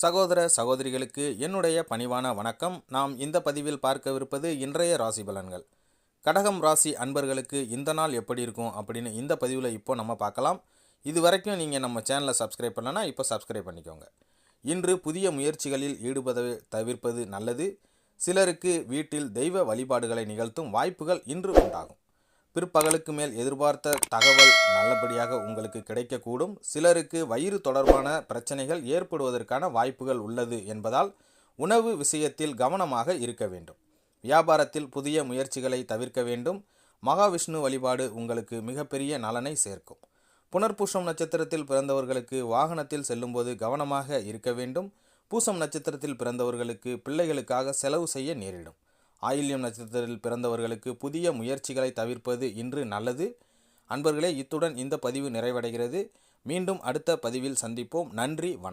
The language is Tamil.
சகோதர சகோதரிகளுக்கு என்னுடைய பணிவான வணக்கம். நாம் இந்த பதிவில் பார்க்கவிருப்பது இன்றைய ராசி பலன்கள். கடகம் ராசி அன்பர்களுக்கு இந்த நாள் எப்படி இருக்கும் அப்படின்னு இந்த பதிவில் இப்போ நம்ம பார்க்கலாம். இது வரைக்கும் நீங்கள் நம்ம சேனலை சப்ஸ்கிரைப் பண்ணலன்னா இப்போ சப்ஸ்கிரைப் பண்ணிக்கோங்க. இன்று புதிய முயற்சிகளில் ஈடுபதை தவிர்ப்பது நல்லது. சிலருக்கு வீட்டில் தெய்வ வழிபாடுகளை நிகழ்த்தும் வாய்ப்புகள் இன்று உண்டாகும். பிற்பகலுக்கு மேல் எதிர்பார்த்த தகவல் நல்லபடியாக உங்களுக்கு கிடைக்கக்கூடும். சிலருக்கு வயிறு தொடர்பான பிரச்சனைகள் ஏற்படுவதற்கான வாய்ப்புகள் உள்ளது என்பதால் உணவு விஷயத்தில் கவனமாக இருக்க வேண்டும். வியாபாரத்தில் புதிய முயற்சிகளை தவிர்க்க வேண்டும். மகாவிஷ்ணு வழிபாடு உங்களுக்கு மிகப்பெரிய நலனை சேர்க்கும். புனர்பூஷம் நட்சத்திரத்தில் பிறந்தவர்களுக்கு வாகனத்தில் செல்லும்போது கவனமாக இருக்க வேண்டும். பூசம் நட்சத்திரத்தில் பிறந்தவர்களுக்கு பிள்ளைகளுக்காக செலவு செய்ய நேரிடும். ஆயில்யம் நட்சத்திரத்தில் பிறந்தவர்களுக்கு புதிய முயற்சிகளை தவிர்ப்பது இன்று நல்லது. அன்பர்களே இத்துடன் இந்த பதிவு நிறைவடைகிறது. மீண்டும் அடுத்த பதிவில் சந்திப்போம். நன்றி வணக்கம்.